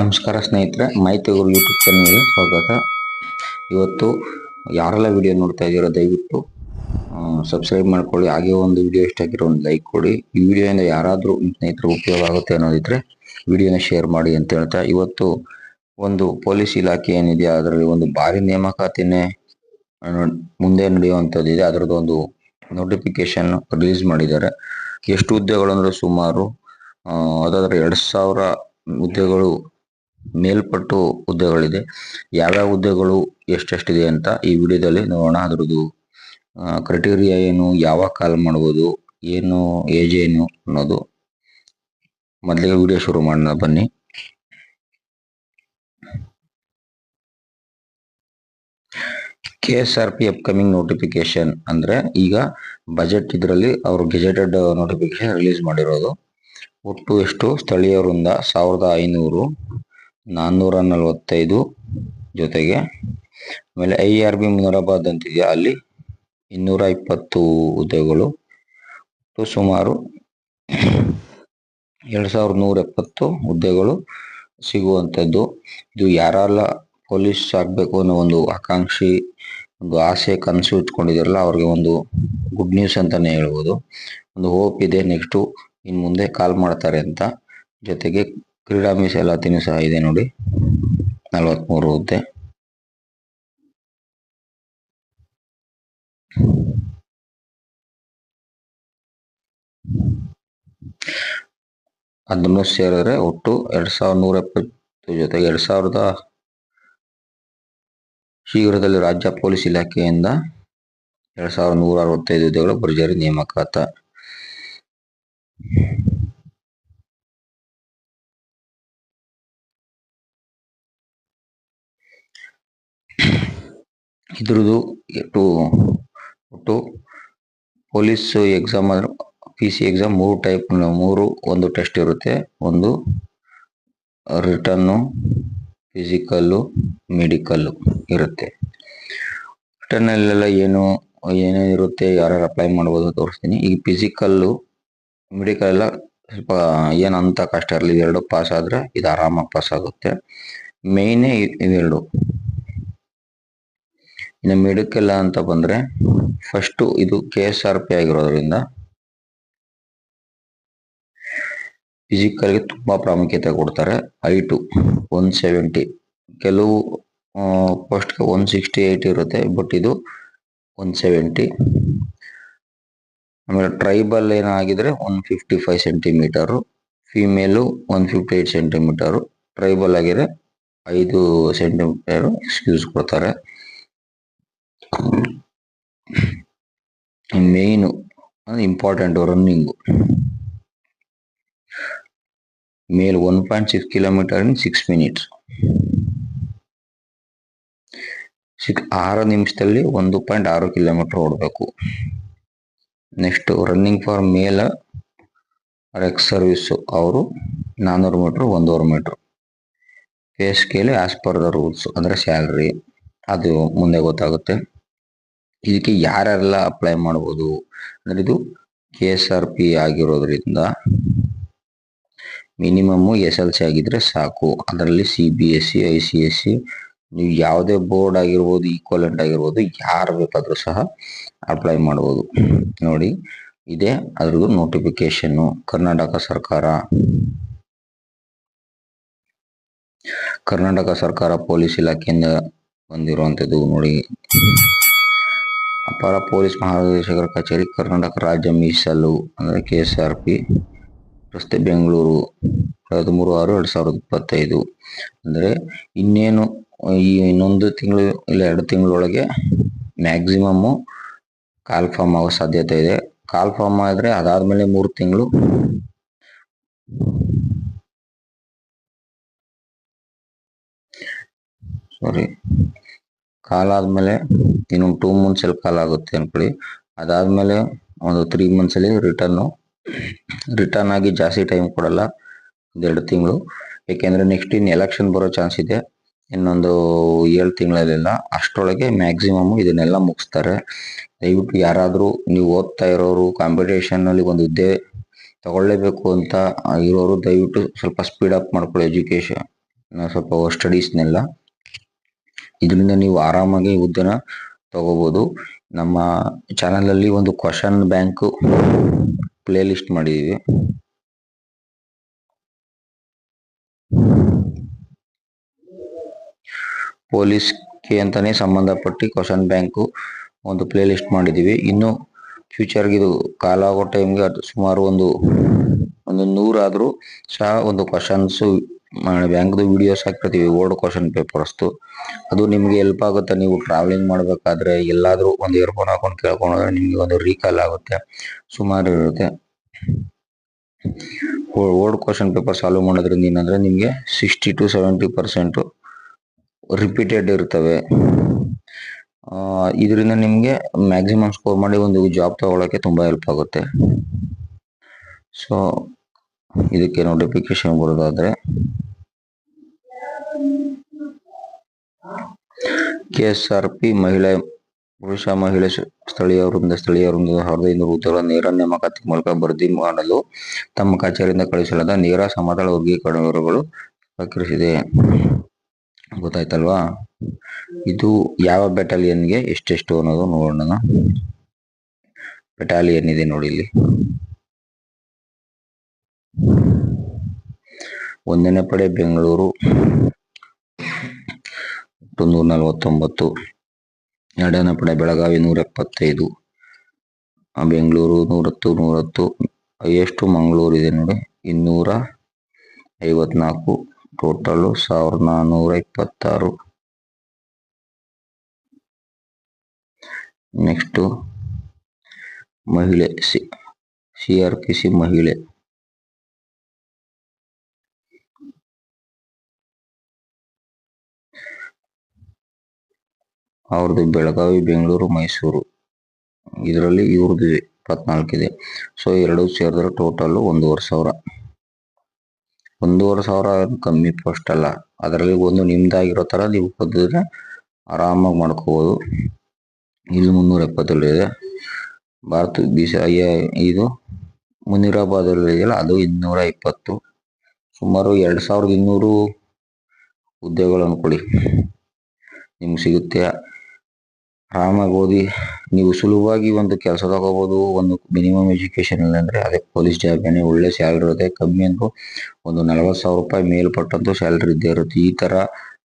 ನಮಸ್ಕಾರ ಸ್ನೇಹಿತರೆ ಮಾಹಿತಿಗಳು ಯೂಟ್ಯೂಬ್ ಚಾನಲ್ಗೆ ಸ್ವಾಗತ. ಇವತ್ತು ಯಾರೆಲ್ಲ ವಿಡಿಯೋ ನೋಡ್ತಾ ಇದ್ದೀರೋ ದಯವಿಟ್ಟು ಸಬ್ಸ್ಕ್ರೈಬ್ ಮಾಡ್ಕೊಳ್ಳಿ. ಹಾಗೆ ಒಂದು ವಿಡಿಯೋ ಇಷ್ಟ ಆಗಿರೋ ಒಂದು ಲೈಕ್ ಕೊಡಿ. ಈ ವಿಡಿಯೋಯಿಂದ ಯಾರಾದರೂ ನಿಮ್ಮ ಸ್ನೇಹಿತರಿಗೆ ಉಪಯೋಗ ಆಗುತ್ತೆ ಅನ್ನೋದಿದ್ರೆ ವಿಡಿಯೋನ ಶೇರ್ ಮಾಡಿ ಅಂತ ಹೇಳ್ತಾ, ಇವತ್ತು ಒಂದು ಪೊಲೀಸ್ ಇಲಾಖೆ ಏನಿದೆ, ಅದರಲ್ಲಿ ಒಂದು ಭಾರಿ ನೇಮಕಾತಿನೇ ಮುಂದೆ ನಡೆಯುವಂಥದ್ದಿದೆ ಅದರದ್ದು ಒಂದು ನೋಟಿಫಿಕೇಶನ್ ರಿಲೀಸ್ ಮಾಡಿದ್ದಾರೆ. ಎಷ್ಟು ಹುದ್ದೆಗಳು ಅಂದ್ರೆ ಸುಮಾರು ಅದಾದ್ರೆ ಎರಡ್ ಸಾವಿರ ಹುದ್ದೆಗಳು ಮೇಲ್ಪಟ್ಟು ಹುದ್ದೆಗಳಿದೆ. ಯಾವ್ಯಾವ ಹುದ್ದೆಗಳು ಎಷ್ಟೆಷ್ಟಿದೆ ಅಂತ ಈ ವಿಡಿಯೋದಲ್ಲಿ ನೋಡೋಣ. ಅದ್ರದ್ದು ಕ್ರೈಟೀರಿಯಾ ಏನು ಯಾವಾಗ ಕಾಲ್ ಮಾಡ್ಬೋದು, ಏನು ಏಜ್ ಏನು ಅನ್ನೋದು ಮೊದಲಿಗೆ ವಿಡಿಯೋ ಶುರು ಮಾಡೋಣ, ಬನ್ನಿ. K S R P upcoming notification ಅಂದ್ರೆ ಈಗ ಬಜೆಟ್ ಇದರಲ್ಲಿ ಅವರು ಗೆಜೆಟೆಡ್ ನೋಟಿಫಿಕೇಶನ್ ರಿಲೀಸ್ ಮಾಡಿರೋದು. ಒಟ್ಟು ಎಷ್ಟು? ಸ್ಥಳೀಯ ವೃಂದ ಸಾವಿರದ ಐನೂರು ನಾನ್ನೂರ ನಲವತ್ತೈದು ಜೊತೆಗೆ ಆಮೇಲೆ ಐ ಆರ್ ಬಿ ಮುನರಾಬಾದ್ ಅಂತಿದೆ ಅಲ್ಲಿ ಇನ್ನೂರ ಇಪ್ಪತ್ತು ಹುದ್ದೆಗಳು. ಒಟ್ಟು ಸುಮಾರು ಎರಡು ಸಾವಿರದ ನೂರ ಎಪ್ಪತ್ತು ಹುದ್ದೆಗಳು ಸಿಗುವಂಥದ್ದು. ಇದು ಯಾರೆಲ್ಲ ಪೊಲೀಸ್ ಆಗಬೇಕು ಅನ್ನೋ ಒಂದು ಆಕಾಂಕ್ಷಿ, ಒಂದು ಆಸೆ ಕನಸು ಇಟ್ಕೊಂಡಿದಾರಲ್ಲ ಅವ್ರಿಗೆ ಒಂದು ಗುಡ್ ನ್ಯೂಸ್ ಅಂತಾನೆ ಹೇಳ್ಬೋದು. ಒಂದು ಹೋಪ್ ಇದೆ ನೆಕ್ಸ್ಟ್ ಇನ್ ಮುಂದೆ ಕಾಲ್ ಮಾಡ್ತಾರೆ ಅಂತ. ಜೊತೆಗೆ ಕ್ರೀಡಾ ಮೀಸಲಾತಿನೂ ಸಹ ಇದೆ ನೋಡಿ. ನಲವತ್ಮೂರು ಹುದ್ದೆ. ಅದನ್ನು ಸೇರಿದ್ರೆ ಒಟ್ಟು ಎರಡ್ ಸಾವಿರದ ನೂರ ಎಪ್ಪತ್ತು ಜೊತೆಗೆ ಎರಡ್ ಸಾವಿರದ ಶೀಘ್ರದಲ್ಲಿ ರಾಜ್ಯ ಪೊಲೀಸ್ ಇಲಾಖೆಯಿಂದ ಎರಡು ಸಾವಿರದ ನೂರ ಅರವತ್ತೈದು ಹುದ್ದೆಗಳು ಭರ್ಜರಿ ನೇಮಕಾತ. ಇದ್ರದ್ದು ಟು ಒಟ್ಟು ಪೊಲೀಸ್ ಎಕ್ಸಾಮ್ ಅಂದ್ರೆ ಪಿ ಸಿ ಎಕ್ಸಾಮ್ ಮೂರು ಟೈಪ್, ಮೂರು, ಒಂದು ಟೆಸ್ಟ್ ಇರುತ್ತೆ. ಒಂದು ರಿಟರ್ನು, ಫಿಸಿಕಲ್ಲು, ಮೆಡಿಕಲ್ಲು ಇರುತ್ತೆ. ರಿಟರ್ನ್ ಅಲ್ಲೆಲ್ಲ ಏನು ಏನೇನು ಇರುತ್ತೆ ಯಾರ್ಯಾರು ಅಪ್ಲೈ ಮಾಡ್ಬೋದು ತೋರಿಸ್ತೀನಿ. ಈಗ ಫಿಸಿಕಲ್ಲು ಮೆಡಿಕಲ್ ಎಲ್ಲ ಸ್ವಲ್ಪ ಏನಂತ ಕಷ್ಟ ಇರಲಿ, ಇವೆರಡು ಪಾಸ್ ಆದ್ರೆ ಇದು ಆರಾಮಾಗಿ ಪಾಸ್ ಆಗುತ್ತೆ. ಮೇಯ್ನೇ ಇವೆರಡು. ಇನ್ನು ಮೆಡಿಕಲ್ ಅಂತ ಬಂದ್ರೆ ಫಸ್ಟ್ ಇದು ಕೆ ಎಸ್ ಆರ್ ಪಿ ಆಗಿರೋದ್ರಿಂದ ಫಿಸಿಕಲ್ಗೆ ತುಂಬಾ ಪ್ರಾಮುಖ್ಯತೆ ಕೊಡ್ತಾರೆ. ಐಟು ಒನ್ ಸೆವೆಂಟಿ ಕೆಲವು ಪೋಸ್ಟ್ಗೆ ಒನ್ ಸಿಕ್ಸ್ಟಿ ಏಯ್ಟ್ ಇರುತ್ತೆ ಬಟ್ ಇದು ಒನ್ ಸೆವೆಂಟಿ ಆಮೇಲೆ tribal ಏನಾಗಿದ್ರೆ one fifty five centimetre female one fifty eight centimetre tribal ಆಗಿದ್ರೆ ಐದು ಸೆಂಟಿಮೀಟರ್ ಎಕ್ಸ್ಕ್ಯೂಸ್ ಕೊಡ್ತಾರೆ. Main important running male one point six kilometre in six minutes ಸಿಕ್ ಆರು ನಿಮಿಷದಲ್ಲಿ ಒಂದು ಪಾಯಿಂಟ್ ಆರು ಕಿಲೋಮೀಟರ್ ಓಡಬೇಕು. ನೆಕ್ಸ್ಟ್ ರನ್ನಿಂಗ್ ಫಾರ್ ಮೇಲ್ ರೆಕ್ ಸರ್ವಿಸ್ ಅವರು ನಾನ್ನೂರು ಮೀಟರ್ ಒಂದೂವರೆ metre pay scale as per the rules ಅಂದ್ರೆ ಸ್ಯಾಲ್ರಿ ಅದು ಮುಂದೆ ಗೊತ್ತಾಗುತ್ತೆ. ಇದಕ್ಕೆ ಯಾರೆಲ್ಲ ಅಪ್ಲೈ ಮಾಡ್ಬೋದು? ಅಂದ್ರೆ ಇದು ಕೆ ಎಸ್ ಆರ್ ಪಿ ಆಗಿರೋದ್ರಿಂದ ಮಿನಿಮಮ್ ಎಸ್ ಎಲ್ ಸಿ ಆಗಿದ್ರೆ ಸಾಕು. ಅದರಲ್ಲಿ C B S C I C S C ನೀವು ಯಾವುದೇ ಬೋರ್ಡ್ ಆಗಿರ್ಬೋದು ಈಕ್ವಲೆಂಟ್ ಆಗಿರ್ಬೋದು, ಯಾರು ಬೇಕಾದರೂ ಸಹ ಅಪ್ಲೈ ಮಾಡ್ಬೋದು. ನೋಡಿ, ಇದೆ ಅದ್ರದ್ದು ನೋಟಿಫಿಕೇಶನ್ ಕರ್ನಾಟಕ ಸರ್ಕಾರ. ಕರ್ನಾಟಕ ಸರ್ಕಾರ ಪೊಲೀಸ್ ಇಲಾಖೆಯಿಂದ ಬಂದಿರುವಂತದ್ದು ನೋಡಿ. ಅಪರ ಪೊಲೀಸ್ ಮಹಾನಿರ್ದೇಶಕರ ಕಚೇರಿ ಕರ್ನಾಟಕ ರಾಜ್ಯ ಮೀಸಲು, ಅಂದ್ರೆ ಕೆ ಎಸ್ ಪಿ ರಸ್ತೆ ಬೆಂಗಳೂರು. ಹದಿಮೂರು ಆರು ಎರಡು ಸಾವಿರದ ಇಪ್ಪತ್ತೈದು. ಅಂದ್ರೆ ಇನ್ನೇನು, ಈ ಇನ್ನೊಂದು ತಿಂಗಳು ಇಲ್ಲ, ಎರಡು ತಿಂಗಳೊಳಗೆ ಮ್ಯಾಕ್ಸಿಮಮ್ ಕಾಲ್ ಫಾರ್ಮ್ ಆಗೋ ಸಾಧ್ಯತೆ ಇದೆ. ಕಾಲ್ ಫಾರ್ಮ್ ಆದ್ರೆ ಅದಾದ್ಮೇಲೆ ಮೂರು ತಿಂಗಳು ಸಾರಿ ಕಾಲ್ ಆದಮೇಲೆ ಇನ್ನೊಂದು ಟೂ ಮಂತ್ಸಲ್ಲಿ ಕಾಲ್ ಆಗುತ್ತೆ ಅನ್ಕೊಳ್ಳಿ. ಅದಾದ್ಮೇಲೆ ಒಂದು ತ್ರೀ ಮಂತ್ಸಲ್ಲಿ ರಿಟರ್ನ್ ರಿಟರ್ನ್ ಆಗಿ ಜಾಸ್ತಿ ಟೈಮ್ ಕೊಡಲ್ಲ. ಎರಡು ತಿಂಗಳು. ಯಾಕೆಂದ್ರೆ ನೆಕ್ಸ್ಟ್ ಇನ್ನು ಎಲೆಕ್ಷನ್ ಬರೋ ಚಾನ್ಸ್ ಇದೆ. ಇನ್ನೊಂದು ಏಳು ತಿಂಗಳಲ್ಲೆಲ್ಲ ಅಷ್ಟರೊಳಗೆ ಮ್ಯಾಕ್ಸಿಮಮ್ ಇದನ್ನೆಲ್ಲ ಮುಗಿಸ್ತಾರೆ. ದಯವಿಟ್ಟು ಯಾರಾದರೂ ನೀವು ಓದ್ತಾ ಇರೋರು ಕಾಂಪಿಟೇಷನ್ ಅಲ್ಲಿ ಒಂದು ಹುದ್ದೆ ತಗೊಳ್ಳೇಬೇಕು ಅಂತ ಇರೋರು ದಯವಿಟ್ಟು ಸ್ವಲ್ಪ ಸ್ಪೀಡ್ ಅಪ್ ಮಾಡ್ಕೊಳ್ಳಿ ಎಜುಕೇಶನ್ ಸ್ವಲ್ಪ ಸ್ಟಡೀಸ್ನೆಲ್ಲ ಇದರಿಂದ ನೀವು ಆರಾಮಾಗಿ ಹುದ್ದೆನ ತಗೋಬಹುದು ನಮ್ಮ ಚಾನಲ್ ಅಲ್ಲಿ ಒಂದು ಕ್ವಶನ್ ಬ್ಯಾಂಕ್ ಪ್ಲೇ ಲಿಸ್ಟ್ ಮಾಡಿದೀವಿ. ಪೊಲೀಸ್ಗೆ ಅಂತಾನೆ ಸಂಬಂಧಪಟ್ಟಿ ಕ್ವಶನ್ ಬ್ಯಾಂಕು ಒಂದು ಪ್ಲೇ ಲಿಸ್ಟ್ ಮಾಡಿದೀವಿ ಇನ್ನು ಫ್ಯೂಚರ್ಗೆ ಇದು ಕಾಲ ಆಗೋ ಟೈಮ್ಗೆ ಅದು ಸುಮಾರು ಒಂದು ಒಂದು ನೂರಾದರೂ ಸಹ ಒಂದು ಕ್ವಶನ್ಸ್ ಬ್ಯಾಂಕ್ದು ವಿಡಿಯೋಸ್ ಹಾಕಿರ್ತೀವಿ ಓಲ್ಡ್ ಕ್ವಶನ್ ಪೇಪರ್ಸ್ದು. ಅದು ನಿಮ್ಗೆ ಹೆಲ್ಪ್ ಆಗುತ್ತೆ. ನೀವು ಟ್ರಾವೆಲಿಂಗ್ ಮಾಡಬೇಕಾದ್ರೆ ಎಲ್ಲಾದರೂ ಒಂದು ಇಯರ್ಫೋನ್ ಹಾಕೊಂಡು ಕೇಳ್ಕೊಂಡ್ರೆ ನಿಮಗೆ ಒಂದು ರೀಕಾಲ್ ಆಗುತ್ತೆ, ಸುಮಾರು ಇರುತ್ತೆ. ಓಲ್ಡ್ ಕ್ವಶನ್ ಪೇಪರ್ ಸಾಲ್ವ್ ಮಾಡೋದ್ರಿಂದ ಏನಂದ್ರೆ ನಿಮಗೆ sixty to seventy percent repeated ಇರ್ತವೆ. ಇದರಿಂದ ನಿಮಗೆ ಮ್ಯಾಕ್ಸಿಮಮ್ ಸ್ಕೋರ್ ಮಾಡಿ ಒಂದು ಜಾಬ್ ತಗೊಳಕ್ಕೆ ತುಂಬಾ ಹೆಲ್ಪ್ ಆಗುತ್ತೆ. ಸೊ ಇದಕ್ಕೆ ನೋಟಿಫಿಕೇಶನ್ ಬರೋದಾದರೆ ಕೆ ಎಸ್ ಆರ್ ಪಿ ಮಹಿಳೆ, ಪುರುಷ ಮಹಿಳೆ ಸ್ಥಳೀಯ ವೃಂದ ಸ್ಥಳೀಯ ವೃಂದ ಸಾವಿರದ ಐನೂರು ಹುದ್ದೆಗಳ ನೇರ ನೇಮಕಾತಿ ಮೂಲಕ ಭರ್ತಿ ಮಾಡಲು ತಮ್ಮ ಕಚೇರಿಯಿಂದ ಕಳಿಸಲಾದ ನೇರ ಸಮತಳ ವರ್ಗೀಕರಣಗಳು ವಿವರಗಳು ಪ್ರಕಟಿಸಿದೆ ಗೊತ್ತಾಯ್ತಲ್ವಾ? ಇದು ಯಾವ ಬೆಟಾಲಿಯನ್ಗೆ ಎಷ್ಟೆಷ್ಟು ಅನ್ನೋದು ನೋಡೋಣ. ಬೆಟಾಲಿಯನ್ ಇದೆ ನೋಡಿ ಇಲ್ಲಿ. ಒಂದನೇ ಪಡೆ ಬೆಂಗಳೂರು ನೂರ ನಲವತ್ತೊಂಬತ್ತು, ಎರಡನೇ ಪಡೆ ಬೆಳಗಾವಿ ನೂರ ಎಪ್ಪತ್ತೈದು ಬೆಂಗಳೂರು ನೂರತ್ತು ನೂರತ್ತು, ಎಷ್ಟು ಮಂಗಳೂರು ಇದೆ ನೋಡಿ, ಇನ್ನೂರ ಐವತ್ನಾಲ್ಕು ಟೋಟಲ್ ಸಾವಿರದ ನಾನ್ನೂರ ಇಪ್ಪತ್ತಾರು. ನೆಕ್ಸ್ಟ್ ಮಹಿಳೆ, ಸಿ ಆರ್ ಪಿ ಸಿ ಮಹಿಳೆ. ಅವ್ರದ್ದು ಬೆಳಗಾವಿ, ಬೆಂಗಳೂರು, ಮೈಸೂರು. ಇದರಲ್ಲಿ ಇವ್ರದ್ದು ಇದೆ ಇಪ್ಪತ್ನಾಲ್ಕಿದೆ. ಸೊ ಎರಡು ಸೇರಿದ್ರೆ ಟೋಟಲ್ ಒಂದೂವರೆ ಸಾವಿರ. ಒಂದೂವರೆ ಸಾವಿರ ಕಮ್ಮಿ ಪೋಸ್ಟ್ ಅಲ್ಲ. ಅದರಲ್ಲಿ ಒಂದು ನಿಮ್ದಾಗಿರೋ ತರ ನೀವು ಕದ್ದಿದ್ರೆ ಆರಾಮಾಗಿ ಮಾಡ್ಕೋಬೋದು. ಇಲ್ಲಿ ಮುನ್ನೂರ ಎಪ್ಪತ್ತೇಳು ಇದೆ. ಭಾರತ ಬಿಸಿ ಇದು ಮುನಿರಾಬಾದಲ್ಲಿ ಇದೆಯಲ್ಲ, ಅದು ಇನ್ನೂರ ಇಪ್ಪತ್ತು. ಸುಮಾರು ಎರಡು ಸಾವಿರದ ಇನ್ನೂರು ಹುದ್ದೆಗಳು ಕೊಡಿ. ನಿಮ್ಗೆ ಸಿಗುತ್ತೆ. ಆರಾಮಾಗಿ ಓದಿ ನೀವು ಸುಲಭವಾಗಿ ಒಂದು ಕೆಲಸ ತಗೋಬೋದು, ಒಂದು ಮಿನಿಮಮ್ ಎಜುಕೇಶನ್ ಇಲ್ಲ ಅಂದರೆ ಅದೇ ಪೊಲೀಸ್ ಜಾಬ್ನೇ ಒಳ್ಳೆ ಸ್ಯಾಲ್ರಿ ಇರುತ್ತೆ, ಕಮ್ಮಿ ಅಂದ್ರೂ ಒಂದು ನಲವತ್ತು ಸಾವಿರ ರೂಪಾಯಿ ಮೇಲ್ಪಟ್ಟಂತೂ ಸ್ಯಾಲ್ರಿ ಇದ್ದೇ ಇರುತ್ತೆ. ಈ ಥರ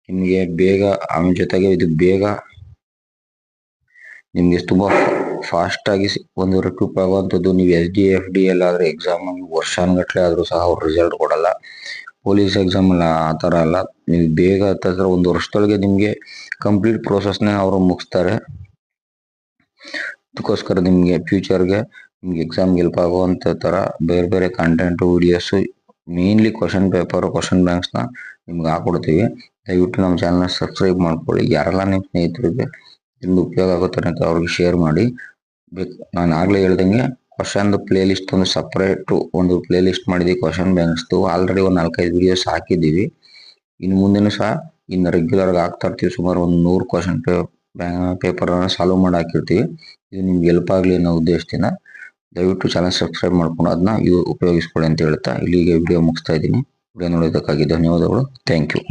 ನಿಮಗೆ ಬೇಗ ಅವನ ಜೊತೆಗೆ ಇದು ಬೇಗ ನಿಮಗೆ ತುಂಬ ಫಾಸ್ಟಾಗಿ ಒಂದು ರಿಕ್ರೂಟ್ ಆಗುವಂಥದ್ದು. ನೀವು ಎಸ್ ಡಿ ಎಫ್ ಡಿ ಎಲ್ಲ ಆದ್ರೆ ಎಕ್ಸಾಮ್ ವರ್ಷಾನುಗಟ್ಟಲೆ ಆದರೂ ಸಹ ಅವ್ರು ರಿಸಲ್ಟ್ ಕೊಡಲ್ಲ. ಪೊಲೀಸ್ ಎಕ್ಸಾಮ್ ಅಲ್ಲ, ಆ ತರ ಅಲ್ಲ. ನೀವು ಬೇಗ ಹತ್ತಿರ ಒಂದು ವರ್ಷದೊಳಗೆ ನಿಮಗೆ ಕಂಪ್ಲೀಟ್ನ ಅವರು ಮುಗಿಸ್ತಾರೆ. ಅದಕ್ಕೋಸ್ಕರ ನಿಮಗೆ ಫ್ಯೂಚರ್ಗೆ ನಿಮ್ಗೆ ಎಕ್ಸಾಮ್ ಹೆಲ್ಪ್ ಆಗುವಂತ ತರ ಬೇರೆ ಬೇರೆ content videos mainly question paper question ಬ್ಯಾಂಕ್ಸ್ನ ನಿಮ್ಗೆ ಹಾಕೊಡ್ತೀವಿ. ದಯವಿಟ್ಟು ನಮ್ಮ ಚಾನಲ್ ಸಬ್ಸ್ಕ್ರೈಬ್ ಮಾಡ್ಕೊಳ್ಳಿ. ಯಾರೆಲ್ಲ ನಿಮ್ಮ ಸ್ನೇಹಿತರಿಗೆ ಇದರಿಂದ ಉಪಯೋಗ ಆಗುತ್ತೆ ಅಂತ ಅವ್ರಿಗೆ ಶೇರ್ ಮಾಡಿ. ಬೇಕು, ನಾನು ಆಗ್ಲೇ ಹೇಳ್ದಂಗೆ ಕ್ವಶನ್ ಪ್ಲೇ ಲಿಸ್ಟ್ ಒಂದು ಸಪ್ರೇಟ್ ಒಂದು ಪ್ಲೇ ಲಿಸ್ಟ್ ಮಾಡಿದ್ವಿ ಕ್ವಶನ್ ಬ್ಯಾಂಕ್ಸ್ದು ಆಲ್ರೆಡಿ ಒಂದು ನಾಲ್ಕೈದು ವಿಡಿಯೋಸ್ ಹಾಕಿದ್ದೀವಿ. ಇನ್ನು ಮುಂದೆನೂ ಸಹ ಇನ್ನು ರೆಗ್ಯುಲರ್ ಆಗಿ ಹಾಕ್ತಾ ಇರ್ತೀವಿ. ಸುಮಾರು ಒಂದು ನೂರು ಕ್ವಶನ್ ಪೇಪರ್ ಸಾಲ್ವ್ ಮಾಡಿ ಹಾಕಿರ್ತೀವಿ. ಇದು ನಿಮ್ಗೆ ಹೆಲ್ಪ್ ಆಗಲಿ ಅನ್ನೋ ಉದ್ದೇಶದಿಂದ. ದಯವಿಟ್ಟು ಚಾನಲ್ ಸಬ್ಸ್ಕ್ರೈಬ್ ಮಾಡ್ಕೊಂಡು ಅದನ್ನ ಉಪಯೋಗಿಸ್ಕೊಳ್ಳಿ ಅಂತ ಹೇಳ್ತಾ ಇಲ್ಲಿಗೆ ವಿಡಿಯೋ ಮುಗಿಸ್ತಾ ಇದ್ದೀನಿ. ವಿಡಿಯೋ ನೋಡೋದಕ್ಕಾಗಿ ಧನ್ಯವಾದಗಳು. Thank you